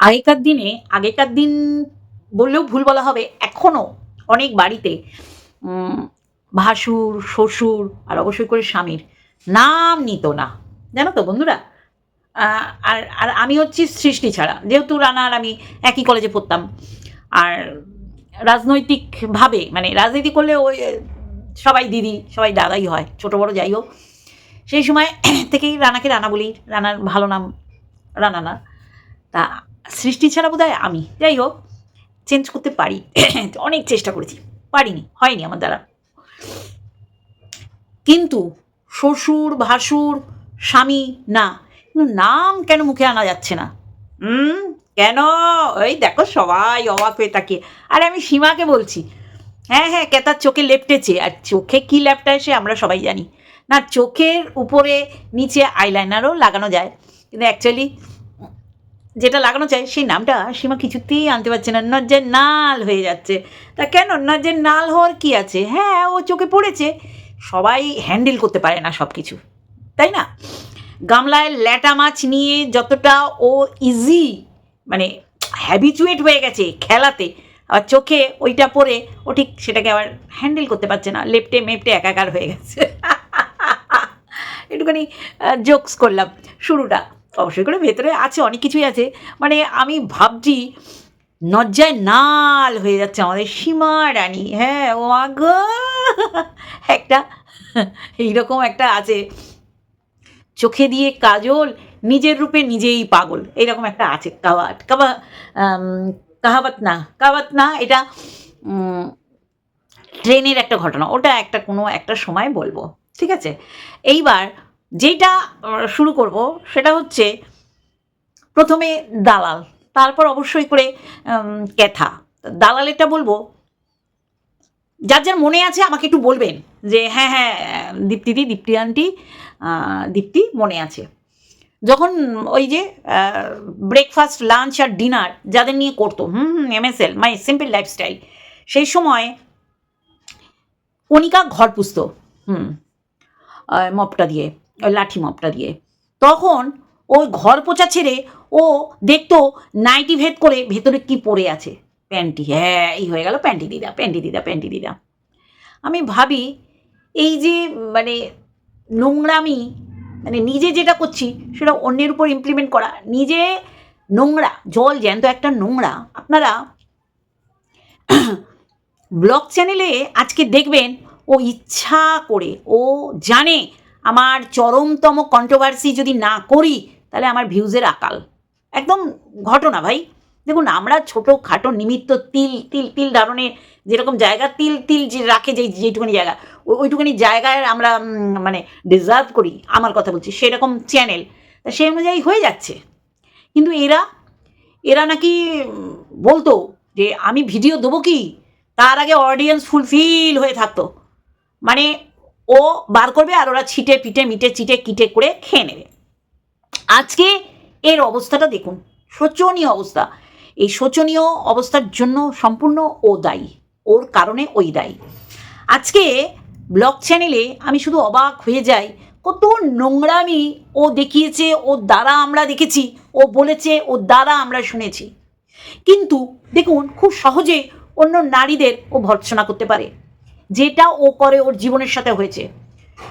আগেকার দিনে, আগেকার দিন বললেও ভুল বলা হবে এখনও অনেক বাড়িতে ভাসুর, শ্বশুর আর অবশ্যই করে স্বামীর নাম নিত না। জানো তো বন্ধুরা? আর আর আমি হচ্ছি সৃষ্টি ছাড়া। যেহেতু রানা আর আমি একই কলেজে পড়তাম। আর রাজনৈতিকভাবে মানে রাজনীতি করলে ওই, সবাই দিদি, সবাই দাদাই হয়, ছোট বড় যাই হোক। সেই সময় থেকেই রানাকে রানা বলি। রানার ভালো নাম রানা না। তা সৃষ্টি ছাড়া বোধ আমি। যাই হোক চেঞ্জ করতে পারি। অনেক চেষ্টা করেছি। পারিনি, হয়নি আমার দ্বারা। কিন্তু শ্বশুর, ভাসুর, স্বামী, না। কিন্তু নাম কেন মুখে আনা যাচ্ছে না? হুম? কেন? ওই দেখো সবাই অবাক হয়ে তাকিয়ে। আরে আমি সীমাকে বলছি। হ্যাঁ হ্যাঁ কে তার চোখে লেপটেছে। আর চোখে কী ল্যাপটায় সে আমরা সবাই জানি। না, চোখের উপরে নিচে আইলাইনারও লাগানো যায়। কিন্তু অ্যাকচুয়ালি যেটা লাগানো চাই সেই নামটা সীমা কিছুতেই আনতে পারছে না। নজ্জের নাল হয়ে যাচ্ছে। তা কেন? নজ্জের নাল হওয়ার কি আছে? হ্যাঁ ও চোখে পড়েছে। সবাই হ্যান্ডেল করতে পারে না সব কিছু তাই না? গামলায় ল্যাটা মাছ নিয়ে যতটা ও ইজি মানে হ্যাবিচুয়েট হয়ে গেছে খেলাতে আর চোখে ওইটা পরে ও ঠিক সেটাকে আবার হ্যান্ডেল করতে পারছে না। লেপটে মেপটে একাকার হয়ে গেছে। একটুখানি জোকস করলাম শুরুটা। অবশ্যই করে ভেতরে আছে, অনেক কিছুই আছে। মানে আমি ভাবছি, নজ্জায় নাল হয়ে যাচ্ছে আমাদের সীমা রানী। হ্যাঁ ও গো! একটা, এইরকম একটা আছে। চোখে দিয়ে কাজল, নিজের রূপে নিজেই পাগল। এইরকম একটা আছে কাবাট কাবা কাহাবাত না কাহাবাত না, এটা ট্রেনের একটা ঘটনা। ওটা একটা কোনো একটা সময় বলব। ঠিক আছে? এইবার যেটা শুরু করব সেটা হচ্ছে প্রথমে দালাল, তারপর অবশ্যই করে ক্যাথা দালালেরটা বলব, যার যার মনে আছে আমাকে একটু বলবেন যে হ্যাঁ হ্যাঁ দীপ্তিদি দীপ্তি আন্টি দীপ্তি মনে আছে। যখন ওই যে ব্রেকফাস্ট লাঞ্চ আর ডিনার যাদের নিয়ে করতো, hmm hmm MSL my simple lifestyle সেই সময় কণিকা ঘর পুষত হুম মপটা দিয়ে। লাঠি মপটা দিয়ে। তখন ওই ঘর পোছা ছেড়ে ও দেখতো নাইটি ভেদ করে ভেতরে কি পড়ে আছে। প্যান্টি হ্যাঁ এই হয়ে গেল প্যান্টি দিদা প্যান্টি দিদা প্যান্টি দিদা। আমি ভাবি, এই যে মানে নোংরামি মানে নিজে যেটা করছি সেটা অন্যের উপর ইমপ্লিমেন্ট করা, নিজে নোংরা, জল জ্যান্ত একটা নোংরা। আপনারা ব্লগ চ্যানেলে আজকে দেখবেন ও ইচ্ছা করে, ও জানে আমার চরমতম কন্ট্রোভার্সি যদি না করি, তাহলে আমার ভিউজের আকাল। একদম ঘটনা ভাই। দেখুন, আমরা ছোটো খাটো নিমিত্ত তিল তিল তিল ধরনের যেরকম জায়গা, তিল তিল যে রাখে যে যেটুকুনি জায়গা, ওই, ওইটুকুনি জায়গায় আমরা মানে ডিজার্ভ করি, আমার কথা বলছি, সেরকম চ্যানেল তা সেই অনুযায়ী হয়ে যাচ্ছে। কিন্তু এরা এরা নাকি বলতো যে, আমি ভিডিও দেবো কি? তার আগে অডিয়েন্স ফুলফিল হয়ে থাকতো। মানে ও বার করবে আর ওরা ছিটে পিটে, মিটে চিটে, কিটে করে খেয়ে নেবে। আজকে এর অবস্থাটা দেখুন, শোচনীয় অবস্থা। এই শোচনীয় অবস্থার জন্য সম্পূর্ণ ও দায়ী, ওর কারণে ওই দায়ী। আজকে ব্লগ চ্যানেলে আমি শুধু অবাক হয়ে যাই, কত নোংরামি ও দেখিয়েছে ওর দ্বারা আমরা দেখেছি, ও বলেছে ওর দ্বারা আমরা শুনেছি। কিন্তু দেখুন, খুব সহজে অন্য নারীদের ও ভর্ৎসনা করতে পারে। যেটা ও করে ওর জীবনের সাথে হয়েছে।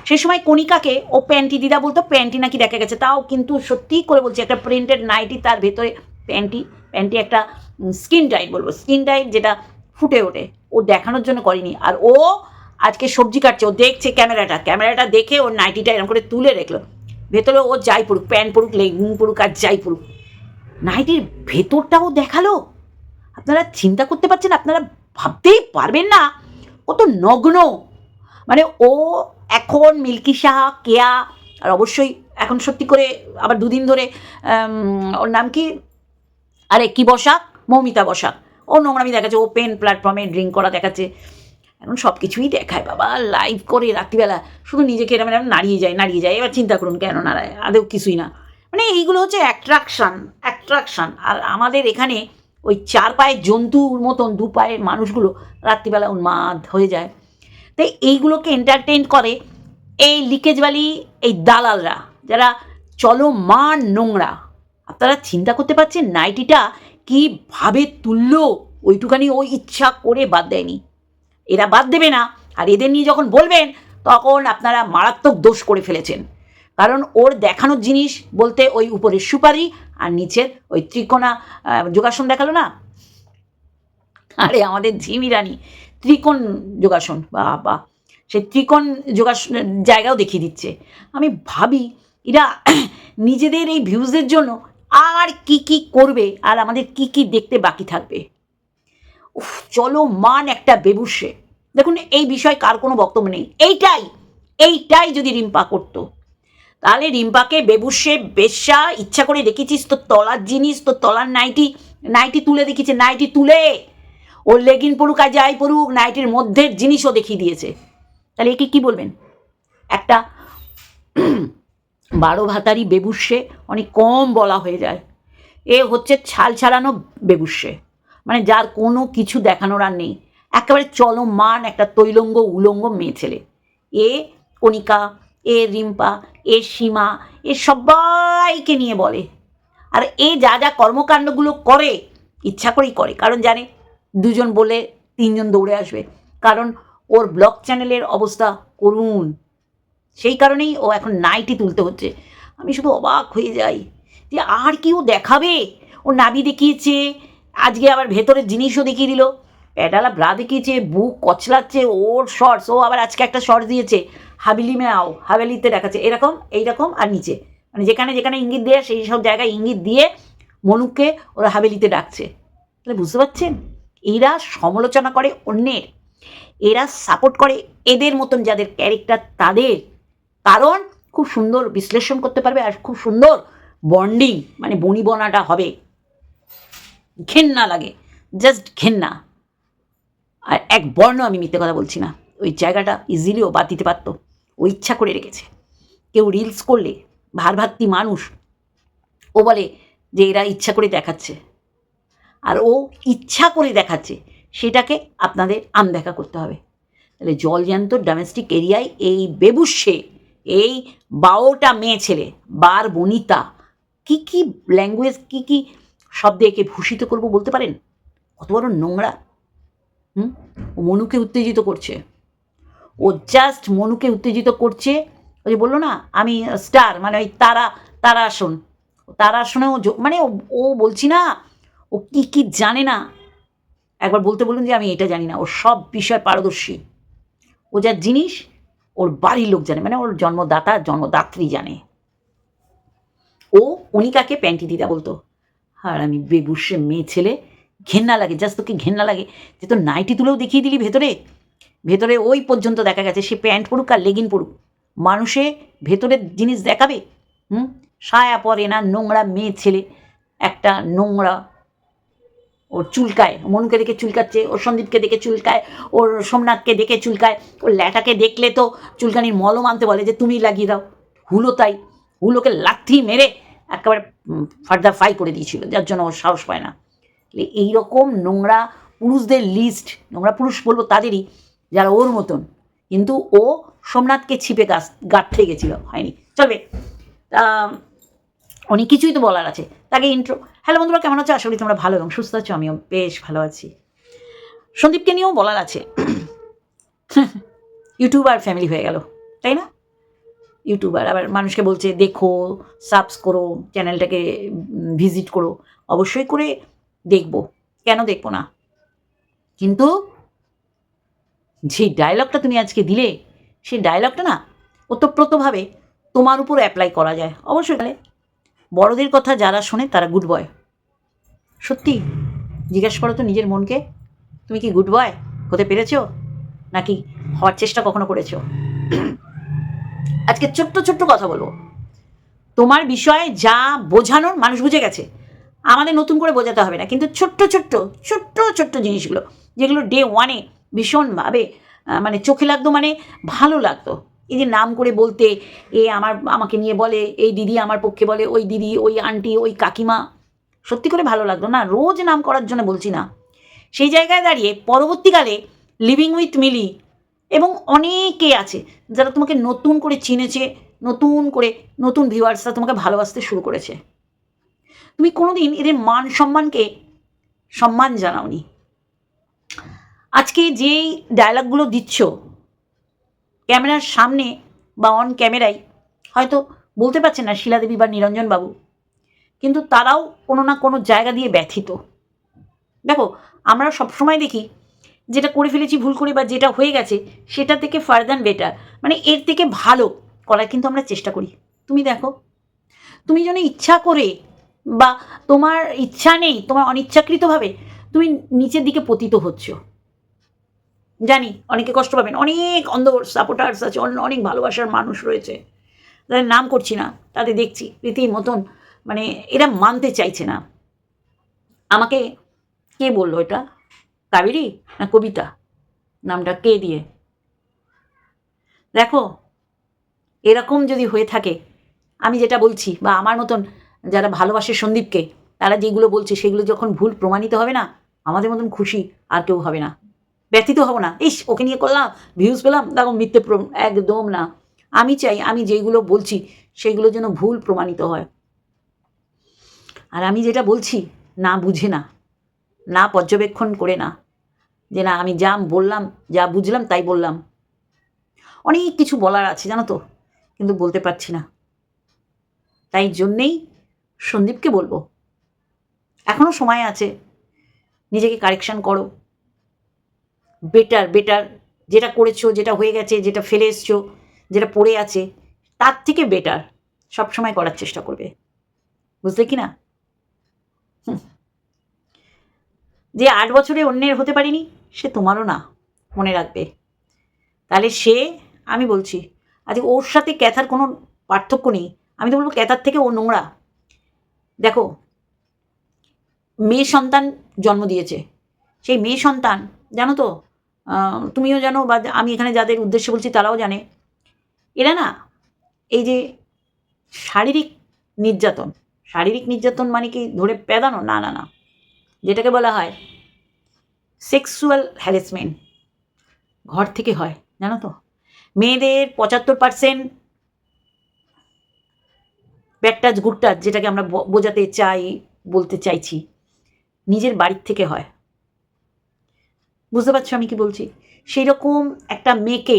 সে সময় কণিকাকে ও প্যান্টি দিদা বলতো, প্যান্টি নাকি দেখা গেছে। তাও কিন্তু সত্যিই করে বলছি, একটা প্রিন্টেড নাইটি তার ভেতরে প্যান্টি প্যান্টি একটা স্কিন টাইট বলব। স্কিন টাইট যেটা ফুটে ওঠে। ও দেখানোর জন্য করেনি। আর ও আজকে সবজি কাটছে, ও দেখছে ক্যামেরাটা। ক্যামেরাটা দেখে ওর নাইটিটা এরকম করে তুলে রেখলো। ভেতরে ও যাই পড়ুক প্যান্ট পড়ুক, লেগিং পড়ুক আর যাই পড়ুক। নাইটির ভেতরটাও দেখাল। আপনারা চিন্তা করতে পারছেন, আপনারা ভাবতেই পারবেন না কত নগ্ন। মানে ও এখন মিল্কি সাহা কেয়া, আর অবশ্যই এখন সত্যি করে আবার দুদিন ধরে ওর নাম কি? আরে, কি বসাক? মৌমিতা বসাক। ও নোংরামি দেখাচ্ছে, ও পেন প্ল্যাটফর্মে ড্রিঙ্ক করা দেখাচ্ছে। এখন সব কিছুই দেখায় বাবা লাইভ করে রাত্রিবেলা। শুধু নিজেকে এরকম এরকম নাড়িয়ে যায় নাড়িয়ে যায়। এবার চিন্তা করুন কেন নাড়ায় আদেও কিছুই না। মানে এইগুলো হচ্ছে অ্যাট্রাকশান অ্যাট্রাকশান আর আমাদের এখানে ওই চার পায়ের জন্তুর মতন, দু পায়ের মানুষগুলো রাত্রিবেলা উন্মাদ হয়ে যায়। তাই এইগুলোকে এন্টারটেইন করে এই লিকেজওয়ালি এই দালালরা, যারা চলমান নোংরা। আপনারা চিন্তা করতে পারছেন নাইটিটা কীভাবে তুললো? ওইটুখানি ওই ইচ্ছা করে বাদ দেয়নি। এরা বাদ দেবে না। আর এদের নিয়ে যখন বলবেন, তখন আপনারা মারাত্মক দোষ করে ফেলেছেন। কারণ ওর দেখানোর জিনিস বলতে ওই উপরের সুপারি আর নিচের ওই ত্রিকোণা যোগাসন দেখাল না? আরে আমাদের ঝিমি রানী, ত্রিকোণ যোগাসন বা বা সেই ত্রিকোণ যোগাসন জায়গাও দেখিয়ে দিচ্ছে। আমি ভাবি, এরা নিজেদের এই ভিউজের জন্য আর কি কি করবে আর আমাদের কি কি দেখতে বাকি থাকবে। উফ, চলো মান একটা বেবুসে দেখুন, এই বিষয়ে কার কোনো বক্তব্য নেই। এইটাই এইটাই যদি রিম্পা করতো। তাহলে রিম্পাকে বেবুসে বেশ্যা ইচ্ছা করে রেখেছিস তোর তলার জিনিস তোর তলার নাইটি নাইটি তুলে দেখিয়েছে, নাইটি তুলে। ওর লেগিন পড়ুক আর যাই পড়ুক নাইটির মধ্যের জিনিসও দেখিয়ে দিয়েছে। তাহলে একে কি বলবেন? একটা বারো ভাতারি বেবুসে অনেক কম বলা হয়ে যায়। এ হচ্ছে ছাল ছাড়ানো বেবুসে। মানে যার কোনো কিছু দেখানোর আর নেই। একেবারে চলমান একটা তৈলঙ্গ, উলঙ্গ মেয়ে ছেলে। এ কণিকা এ রিম্পা, এ সীমা, এ সবাইকে নিয়ে বলে। আর এ যা যা কর্মকাণ্ডগুলো করে, ইচ্ছা করেই করে। কারণ জানে, দুজন বলে তিনজন দৌড়ে আসবে। কারণ ওর ব্লগ চ্যানেলের অবস্থা করুণ। সেই কারণেই ও এখন নাইটি তুলতে হচ্ছে। আমি শুধু অবাক হয়ে যাই যে আর কি ও দেখাবে? ও নাবি দেখিয়েছে, আজকে আবার ভেতরের জিনিসও দেখিয়ে দিল। প্যাডালা ব্রা দেখিয়েছে, বুক কচলাচ্ছে, ওর শর্টস ও আবার আজকে একটা শর্টস দিয়েছে। হাবিলি মেয়াও হাভেলিতে দেখাচ্ছে, এরকম, এইরকম আর নিচে। মানে যেখানে যেখানে ইঙ্গিত দেয়, সেই সব জায়গায় ইঙ্গিত দিয়ে মনুকে ওরা হাভেলিতে ডাকছে। তাহলে বুঝতে পারছেন? এরা সমালোচনা করে অন্যের। এরা সাপোর্ট করে এদের মতন যাদের ক্যারেক্টার তাদের। কারণ খুব সুন্দর বিশ্লেষণ করতে পারবে আর খুব সুন্দর বন্ডিং মানে বনিবনাটা হবে। ঘেন্না লাগে জাস্ট ঘেন্না। আর এক বর্ণ আমি মিথ্যে কথা বলছি না। ওই জায়গাটা ইজিলিও বাদ দিতে পারতো। ও ইচ্ছা করে রেখেছে। কেউ রিলস করলে ভারভাত্তি মানুষ, ও বলে যে এরা ইচ্ছা করে দেখাচ্ছে। আর ও ইচ্ছা করে দেখাচ্ছে, সেটাকে আপনাদের আনদেখা করতে হবে। তাহলে জলজ্যান্ত ডোমেস্টিক এরিয়ায় এই বেবুসে, এই বারোটা মেয়ে ছেলে, বার বনিতা, কি কি ল্যাঙ্গুয়েজ কি কি শব্দে একে ভূষিত করব বলতে পারেন? কত বড় নোংরা। হুম? ও মনুকে উত্তেজিত করছে। ও জাস্ট মনুকে উত্তেজিত করছে। ওই যে বলল না, আমি স্টার মানে ওই তারা তারা আসন। তারা আসনেও মানে ও- বলছি না, ও কি কি জানে না। একবার বলতে বলুন যে আমি এটা জানি না, ও সব বিষয় পারদর্শী। ও যার জিনিস, ওর বাড়ির লোক জানে মানে ওর জন্মদাতা, জন্মদাত্রী জানে। ও কণিকাকে প্যান্টি দিদা বলতো, আর আমি বেগুসে মেয়ে ছেলে, ঘেন্না লাগে জাস্ট তোকে ঘেন্না লাগে, যে তোর নাইটি তুলেও দেখিয়ে দিলি ভেতরে? ভেতরে ওই পর্যন্ত দেখা গেছে, সে প্যান্ট পরুক আর লেগিন পরুক। মানুষে ভেতরের জিনিস দেখাবে? হুম? সায়া পরে না, নোংরা মেয়ে ছেলে, একটা নোংরা ওর চুলকায়, মনুকে দেখে চুলকাচ্ছে, ওর সন্দীপকে দেখে চুলকায়, ওর সোমনাথকে দেখে চুলকায়, ওর ল্যাটাকে দেখলে তো চুলকানির মলম আনতে বলে যে, তুমি লাগিয়ে দাও। হুলো তাই, হুলোকে লাথি মেরে একেবারে ফার্দার ফার্দা ফ্রাই করে দিয়েছিল, যার জন্য ওর সাহস পায় না। এইরকম নোংরা পুরুষদের লিস্ট নোংরা পুরুষ বলব তাদেরই যারা ওর মতন। কিন্তু ও সোমনাথকে ছিপে গাছ গাঁটতে গেছিল। হয়নি। চলবে। অনেক কিছুই তো বলার আছে। তাকে ইন্ট্রো হ্যালো বন্ধুরা, কেমন আছো? করি তোমরা ভালো এবং সুস্থ আছো। আমিও বেশ ভালো আছি। সন্দীপকে নিয়েও বলার আছে। ইউটিউবার ফ্যামিলি হয়ে গেল। তাই না? ইউটিউবার। আবার মানুষকে বলছে, দেখো সাবস করো চ্যানেলটাকে ভিজিট করো। অবশ্যই করে দেখব। কেন দেখব না? কিন্তু যে ডায়লগটা তুমি আজকে দিলে সেই ডায়লগটা না ওতপ্রোতভাবে তোমার উপর অ্যাপ্লাই করা যায়। অবশ্যই তাহলে বড়দের কথা যারা শোনে তারা গুড বয় সত্যি? জিজ্ঞেস করো তো নিজের মনকে। তুমি কি গুড বয় হতে পেরেছ? নাকি হওয়ার চেষ্টা কখনো করেছ? আজকে ছোট্ট ছোট্ট কথা বলব। তোমার বিষয়ে যা বোঝানোর মানুষ বুঝে গেছে, আমাদের নতুন করে বোঝাতে হবে না। কিন্তু ছোট্ট ছোট্ট ছোট্ট ছোট্ট জিনিসগুলো, যেগুলো ডে ওয়ানে ভীষণভাবে মানে চোখে লাগতো মানে ভালো লাগতো। এই যে নাম করে বলতে, এ আমার, আমাকে নিয়ে বলে, এই দিদি আমার পক্ষে বলে, ওই দিদি, ওই আন্টি, ওই কাকিমা, সত্যি করে ভালো লাগতো না। রোজ নাম করার জন্য বলছি না। সেই জায়গায় দাঁড়িয়ে পরবর্তীকালে লিভিং উইথ মিলি এবং অনেকে আছে যারা তোমাকে নতুন করে চিনেছে, নতুন করে নতুন ভিউয়ার্সরা তোমাকে ভালোবাসতে শুরু করেছে। তুমি কোনোদিন এদের মান সম্মানকে সম্মান জানাওনি। আজকে যেই ডায়লগগুলো দিচ্ছ, ক্যামেরার সামনে বা অন ক্যামেরায়, হয়তো বলতে পারছে না শিলাদেবী বা নিরঞ্জন বাবু, কিন্তু তারাও কোনো না কোনো জায়গা দিয়ে ব্যথিত। দেখো, আমরা সবসময় দেখি, যেটা করে ফেলেছি, ভুল করে বা যেটা হয়ে গেছে, সেটা থেকে ফার্দার বেটার মানে এর থেকে ভালো করার কিন্তু আমরা চেষ্টা করি। তুমি দেখো, তুমি যেন ইচ্ছা করে বা তোমার ইচ্ছা নেই, তোমার অনিচ্ছাকৃতভাবে, তুমি নিচের দিকে পতিত হচ্ছ। জানি, অনেকে কষ্ট পাবেন। অনেক অন্ধ সাপোর্টার্স আছে অন্য অনেক ভালোবাসার মানুষ রয়েছে। তাদের নাম করছি না, তাদের দেখছি রীতির মতন মানে এরা মানতে চাইছে না। আমাকে কে বলল এটা? কাবেরী না কবিতা? নামটা কে দিয়ে? দেখো, এরকম যদি হয়ে থাকে, আমি যেটা বলছি, বা আমার মতন যারা ভালোবাসে সন্দীপকে, তারা যেগুলো বলছে, সেগুলো যখন ভুল প্রমাণিত হবে না, আমাদের মতন খুশি আর কেউ হবে না। ব্যতীত হব না। ইস, ওকে নিয়ে করলাম ভিউজ পেলাম, দেখো মিথ্যে একদম না। আমি চাই, আমি যেগুলো বলছি, সেইগুলো যেন ভুল প্রমাণিত হয়। আর আমি যেটা বলছি, না বুঝে না না পর্যবেক্ষণ করে না। যে না, আমি যা বললাম, যা বুঝলাম, তাই বললাম। অনেক কিছু বলার আছে, জানো তো, কিন্তু বলতে পারছি না। তাই জন্যেই সন্দীপকে বলব এখনও সময় আছে, নিজেকে কারেকশান করো। বেটার বেটার যেটা করেছ, যেটা হয়ে গেছে, যেটা ফেলে এসছো, যেটা পড়ে আছে, তার থেকে বেটার সবসময় করার চেষ্টা করবে। বুঝলে কি না। যে আট বছরে অন্যের হতে পারিনি, সে তোমারও না, মনে রাখবে। তাহলে সে, আমি বলছি, আজকে ওর সাথে ক্যাথার কোনো পার্থক্য নেই, আমি তো বলব ক্যাথার থেকে ও নোংরা। দেখো, মেয়ে সন্তান জন্ম দিয়েছে, সেই মেয়ে সন্তান, জানো তো তুমিও জানো বা আমি এখানে যাদের উদ্দেশ্যে বলছি তারাও জানে। এরা না, এই যে শারীরিক নির্যাতন শারীরিক নির্যাতন মানে কি ধরে পেদানো? না না না। যেটাকে বলা হয় সেক্সুয়াল হ্যারাসমেন্ট ঘর থেকে হয়, জানো তো? মেয়েদের পঁচাত্তর পার্সেন্ট ব্যাকটাচ গুডটাচ যেটাকে আমরা বোঝাতে চাই, বলতে চাইছি, নিজের বাড়ির থেকে হয়। বুঝতে পারছ আমি কি বলছি? সেই রকম একটা মেয়েকে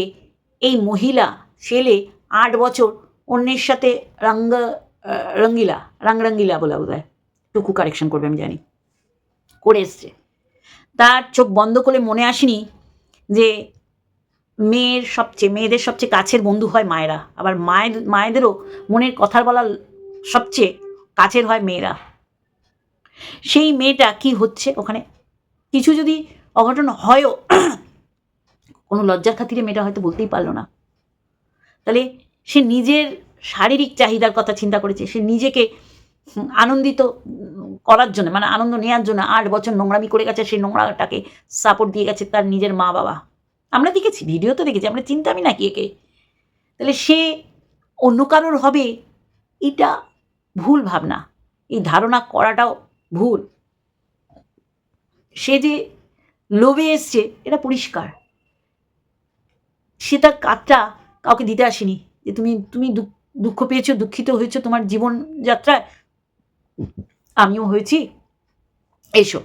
এই মহিলা, ছেলে আট বছর অন্যের সাথে রঙ্গ রঙ্গিলা, রঙ্গরঙ্গিলা বলা বোধ হয় টুকু কারেকশন করবে, আমি জানি। করে এসছে। তার চোখ বন্ধ করে মনে আসেনি যে মেয়ের সবচেয়ে, মেয়েদের সবচেয়ে কাছের বন্ধু হয় মায়েরা। আবার মায়ের মায়েদেরও মনের কথার বলার সবচেয়ে কাছের হয় মেয়েরা। সেই মেয়েটা কি হচ্ছে ওখানে? কিছু যদি অঘটন হয়ও। কোনো লজ্জার খাতিরে মেয়েটা হয়তো বলতেই পারল না। তাহলে সে নিজের শারীরিক চাহিদার কথা চিন্তা করেছে। সে নিজেকে আনন্দিত করার জন্য মানে আনন্দ নেওয়ার জন্য আট বছর নোংরামি করে গেছে সেই নোংরাটাকে সাপোর্ট দিয়ে গেছে তার নিজের মা বাবা আমরা দেখেছি ভিডিও তো দেখেছি, আমরা চিন্তামি নাকি একে? তাহলে সে অন্য কারোর হবে, এটা ভুল ভাবনা। এই ধারণা করাটাও ভুল। সে যে লোভে এসছে, এটা পরিষ্কার। সে তার কাজটা কাউকে দিতে আসেনি, যে তুমি তুমি দুঃখ- পেয়েছ, দুঃখিত হয়েছো তোমার জীবন যাত্রায়। আমিও হয়েছি। এসো।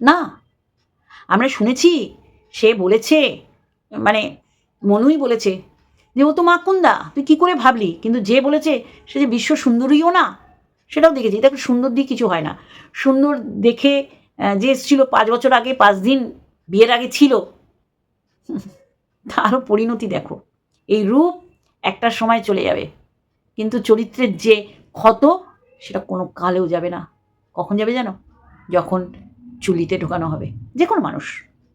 না, আমরা শুনেছি, সে বলেছে মানে মনুই বলেছে যে, ও তো মাকুন্দা তুই কী করে ভাবলি? কিন্তু যে বলেছে, সে যে বিশ্ব সুন্দরীও না, সেটাও দেখেছি। দেখো সুন্দর দিয়ে কিছু হয় না। সুন্দর দেখে যে এসেছিল পাঁচ বছর আগে, পাঁচ দিন বিয়ের আগে ছিল। তারও পরিণতি দেখো। এই রূপ একটা সময় চলে যাবে, কিন্তু চরিত্রের যে ক্ষত, সেটা কোনো কালেও যাবে না। কখন যাবে জানো? যখন চুলিতে ঢোকানো হবে। যে কোনো মানুষ।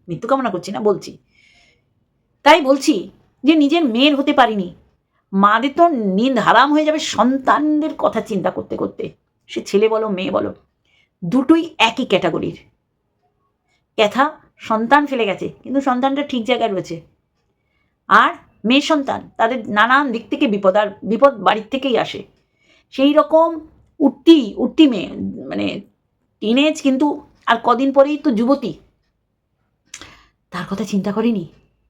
মৃত্যু কামনা করছি না, বলছি। তাই বলছি যে নিজের মেয়ের হতে পারিনি। মাদের তো নিন্দ হারাম হয়ে যাবে সন্তানদের কথা চিন্তা করতে করতে। সে ছেলে বলো, মেয়ে বলো। দুটোই একই ক্যাটাগরির। ক্যাথা, সন্তান ফেলে গেছে, কিন্তু সন্তানটা ঠিক জায়গায় রয়েছে। আর মেয়ে সন্তান, তাদের নানান দিক থেকে বিপদ আর বিপদ বাড়ির থেকেই আসে। সেই রকম উঠতি উঠতি মেয়ে মানে টিনেজ কিন্তু আর কদিন পরেই তো যুবতী। তার কথা চিন্তা করিনি?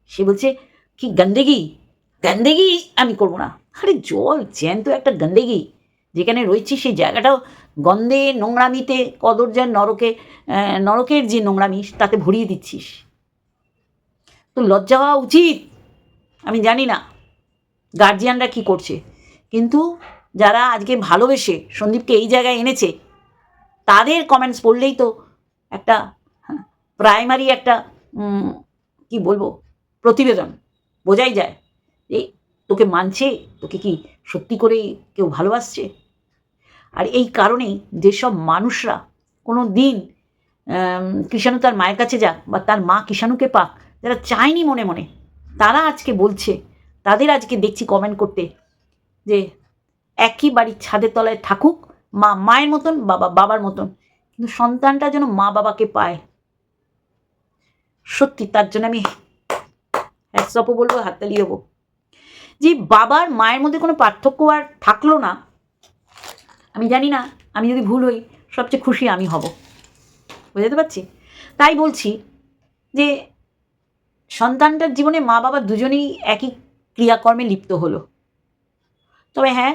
সে বলছে, কি গন্দেগি? গন্দেগি আমি করব না। আরে জল, জ্যান্ত একটা গন্দেগি। যেখানে রয়েছি সেই জায়গাটাও গন্ধে নোংরামিতে কদর্যার নরকে নরকের যে নোংরামি, তাতে ভরিয়ে দিচ্ছিস। তো লজ্জা হওয়া উচিত? আমি জানি না। গার্জিয়ানরা কি করছে? কিন্তু যারা আজকে ভালোবেসে সন্দীপকে এই জায়গায় এনেছে, তাদের কমেন্টস পড়লেই তো একটা প্রাইমারি একটা কি বলব, প্রতিবেদন বোঝাই যায়। এই তোকে মানছে? তোকে কি সত্যি করেই কেউ ভালোবাসছে? আর এই কারণেই যেসব মানুষরা কোনো দিন কৃষাণু তার মায়ের কাছে যাক বা তার মা কৃষাণুকে পাক, যারা চায়নি মনে মনে, তারা আজকে বলছে, তাদের আজকে দেখছি কমেন্ট করতে যে একই বাড়ির ছাদের তলায় থাকুক, মা মায়ের মতন বাবা বাবার মতন, কিন্তু সন্তানটা যেন মা বাবাকে পায়। সত্যি, তার জন্য আমি হ্যাটসঅপও বলব হাততালি হব যে বাবার মায়ের মধ্যে কোনো পার্থক্য আর থাকল না আমি জানি না, আমি যদি ভুল হই, সবচেয়ে খুশি আমি হব। বুঝতে পারছি? তাই বলছি যে সন্তানটার জীবনে মা বাবা দুজনেই একই ক্রিয়াকর্মে লিপ্ত হলো। তবে হ্যাঁ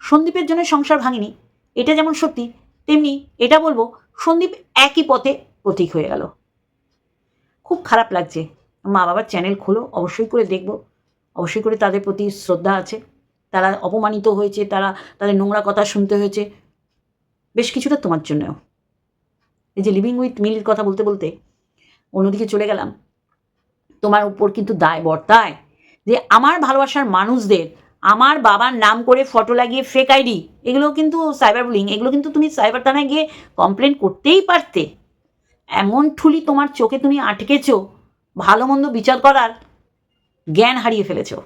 সন্দীপের জন্য সংসার ভাঙিনি। এটা যেমন সত্যি, তেমনি এটা বলব, সন্দীপ একই পথে প্রতীক হয়ে গেল। খুব খারাপ লাগছে। মা বাবার চ্যানেল খোলো, অবশ্যই করে দেখব। অবশ্যই করে তাদের প্রতি শ্রদ্ধা আছে। তারা অপমানিত হয়েছে, তারা তাদের নোংরা কথা শুনতে হয়েছে। বেশ কিছুটা তোমার জন্যও। এই যে লিভিং উইথ মিলির কথা বলতে বলতে অন্যদিকে চলে গেলাম। তোমার উপর কিন্তু দায়, বর্তায়। যে আমার ভালোবাসার মানুষদের, আমার বাবার নাম করে ফটো লাগিয়ে ফেক আইডি এগুলো কিন্তু সাইবার বুলিং এগুলো কিন্তু তুমি সাইবার থানায় গিয়ে কমপ্লেন করতেই পারতে। এমন ঠুলি তোমার চোখে তুমি আটকেছো, ভালো মন্দ বিচার করার জ্ঞান হারিয়ে ফেলেছো।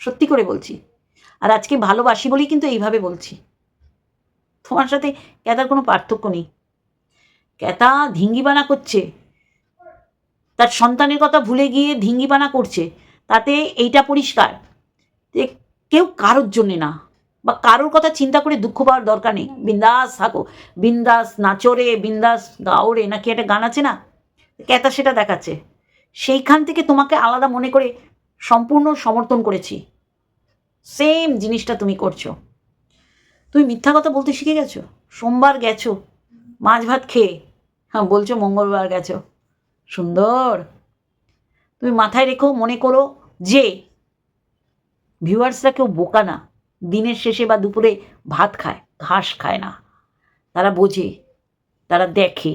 সত্যি করে বলছি। আর আজকে ভালোবাসি বলেই কিন্তু এইভাবে বলছি। তোমার সাথে ক্যাতার কোনো পার্থক্য নেই। ক্যাতা ধিঙ্গিবানা করছে। তার সন্তানের কথা ভুলে গিয়ে ধিঙ্গিবানা করছে। তাতে এইটা পরিষ্কার যে কেউ কারোর জন্যে না বা কারোর কথা চিন্তা করে দুঃখ পাওয়ার দরকার নেই। বিন্দাস থাকো। বিন্দাস নাচরে, বিন্দাস গাওরে নাকি একটা গান আছে না? ক্যাতা সেটা দেখাচ্ছে। সেইখান থেকে তোমাকে আলাদা মনে করে সম্পূর্ণ সমর্থন করেছি। সেম জিনিসটা তুমি করছ। তুমি মিথ্যা কথা বলতে শিখে গেছো? সোমবার গেছো, মাছ ভাত খেয়ে। হ্যাঁ বলছো মঙ্গলবার গেছো। সুন্দর। তুমি মাথায় রেখো, মনে করো যে ভিউয়ার্সরা কেউ বোকা না। দিনের শেষে বা দুপুরে ভাত খায়, ঘাস খায় না। তারা বোঝে, তারা দেখে,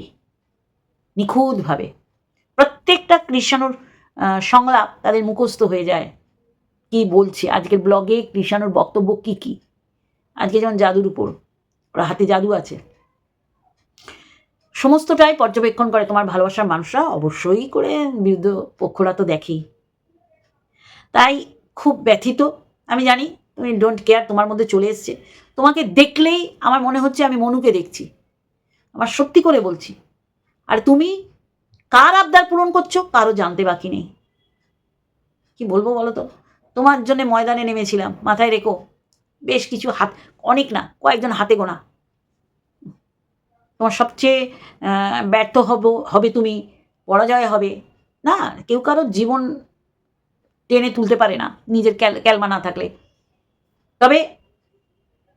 নিখুঁতভাবে। প্রত্যেকটা কৃষাণুর সংলাপ তাদের মুখস্থ হয়ে যায়। কি বলছে? আজকের ব্লগে কৃষাণুর বক্তব্য কি কি? আজকে যেমন জাদুর উপর, ওরা হাতে জাদু আছে। সমস্তটাই পর্যবেক্ষণ করে তোমার ভালোবাসার মানুষরা অবশ্যই করে বিরুদ্ধ পক্ষরা তো দেখেই। তাই খুব ব্যথিত, আমি জানি তুমি ডোন্ট কেয়ার তোমার মধ্যে চলে এসছে। তোমাকে দেখলেই আমার মনে হচ্ছে আমি মনুকে দেখছি। আমার সত্যি করে বলছি। আর তুমি কার আবদার পূরণ করছ, কারও জানতে বাকি নেই। কি বলব বলো তো? তোমার জন্য ময়দানে নেমেছিলাম। মাথায় রেখো। বেশ কিছু হাত, অনেক না, কয়েকজন হাতে গোনা। তোমার সবচেয়ে ব্যর্থ হব, হবে তুমি, পরাজয় হবে। না, কেউ কারোর জীবন টেনে তুলতে পারে না, নিজের ক্যাল, ক্যালমা না থাকলে। তবে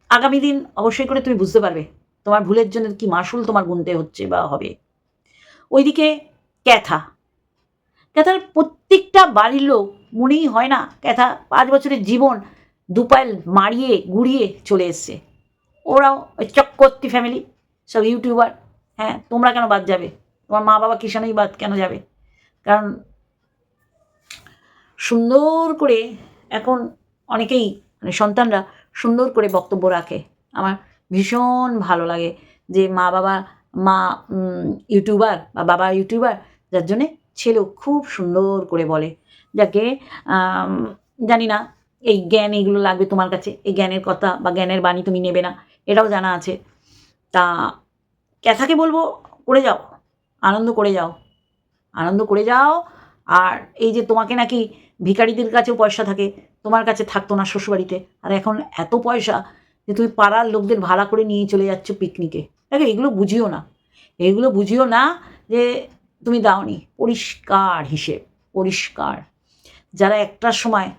আগামী দিন অবশ্যই করে তুমি বুঝতে পারবে, তোমার ভুলের জন্য কি মাসুল তোমার গুনতে হচ্ছে বা হবে। ওইদিকে ক্যাথা। ক্যাথার প্রত্যেকটা বাড়ির লোক মনেই হয় না ক্যাথা পাঁচ বছরের জীবন দুপাইল মারিয়ে গুড়িয়ে চলে এসছে। ওরাও ওই চক্রবর্তী ফ্যামিলি সব ইউটিউবার হ্যাঁ তোমরা কেন বাদ যাবে? তোমার মা বাবা কিষানেই বাদ কেন যাবে? কারণ সুন্দর করে এখন অনেকেই মানে সন্তানরা সুন্দর করে বক্তব্য রাখে। আমার ভীষণ ভালো লাগে যে মা বাবা, মা ইউটিউবার বা বাবা ইউটিউবার যার জন্যে ছেলেও খুব সুন্দর করে বলে। যাকে জানি না, এই জ্ঞান এইগুলো লাগবে তোমার কাছে, এই জ্ঞানের কথা বা জ্ঞানের বাণী তুমি নেবে না, এটাও জানা আছে। তা ক্যাথাকে বলব, করে যাও, আনন্দ করে যাও, আনন্দ করে যাও, আর এই যে তোমাকে নাকি ভিখারিদের কাছেও পয়সা থাকে, তোমার কাছে থাকতো না শ্বশুরবাড়িতে, আর এখন এত পয়সা যে তুমি পাড়ার লোকদের ভাড়া করে নিয়ে চলে যাচ্ছ পিকনিকে। দেখো, এগুলো বুঝিও না, এগুলো বুঝিও না যে তুমি দাওনি, পরিষ্কার হিসেব, পরিষ্কার। যারা একটার সময়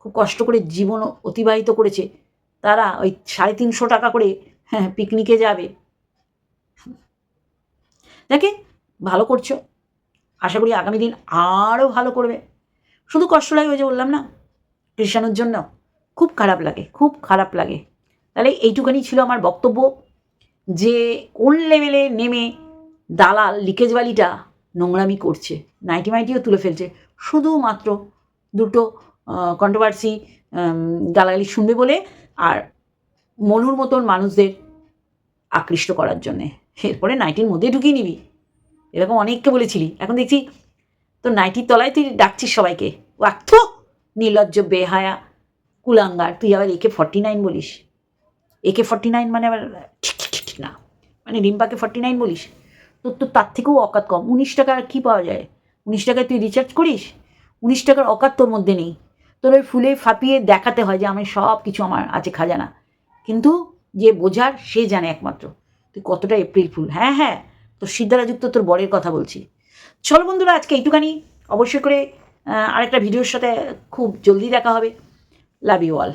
খুব কষ্ট করে জীবন অতিবাহিত করেছে, তারা ওই সাড়ে তিনশো টাকা করে হ্যাঁ পিকনিকে যাবে। দেখে ভালো করছ। আশা করি আগামী দিন আরও ভালো করবে। শুধু কষ্ট লাগে ওই যে বললাম না কৃষাণুর জন্য খুব খারাপ লাগে, খুব খারাপ লাগে। তাহলে এইটুখানি ছিল আমার বক্তব্য। যে কোন লেভেলে নেমে দালাল লিকেজ বালিটা নোংরামি করছে নাইটি মাইটিও তুলে ফেলছে, শুধুমাত্র দুটো কন্ট্রোভার্সি গালাগালি শুনবে বলে আর মনুর মতন মানুষদের আকৃষ্ট করার জন্যে। এরপরে নাইটির মধ্যে ঢুকিয়ে নিবি। এরকম অনেককে বলেছিলি। এখন দেখছি তো নাইটির তলায় তুই ডাকছিস সবাইকে। ওয়াক্থ নির্লজ্জ, বেহায়া, কুলাঙ্গার। তুই আবার একে ফর্টি নাইন বলিস। একে ফর্টি নাইন মানে আবার ঠিক ঠিক ঠিক না। মানে রিম্পাকে ফর্টি নাইন বলিস। তোর তো তার থেকেও অকাত কম। উনিশ টাকা আর কী পাওয়া যায়? উনিশ টাকায় তুই রিচার্জ করিস? উনিশ টাকার অকাত তোর মধ্যে নেই। তোর ওই ফুলে ফাঁপিয়ে দেখাতে হয় যে আমি সব কিছু আমার আছে খাজানা। কিন্তু যে বোঝার সে জানে একমাত্র। তুই কতটা এপ্রিল ফুল হ্যাঁ হ্যাঁ তোর সিদ্ধারাযুক্ত তোর বরের কথা বলছি। চল বন্ধুরা, আজকে এইটুখানি। অবশ্যই করে আরেকটা ভিডিওর সাথে খুব জলদি দেখা হবে। Love you all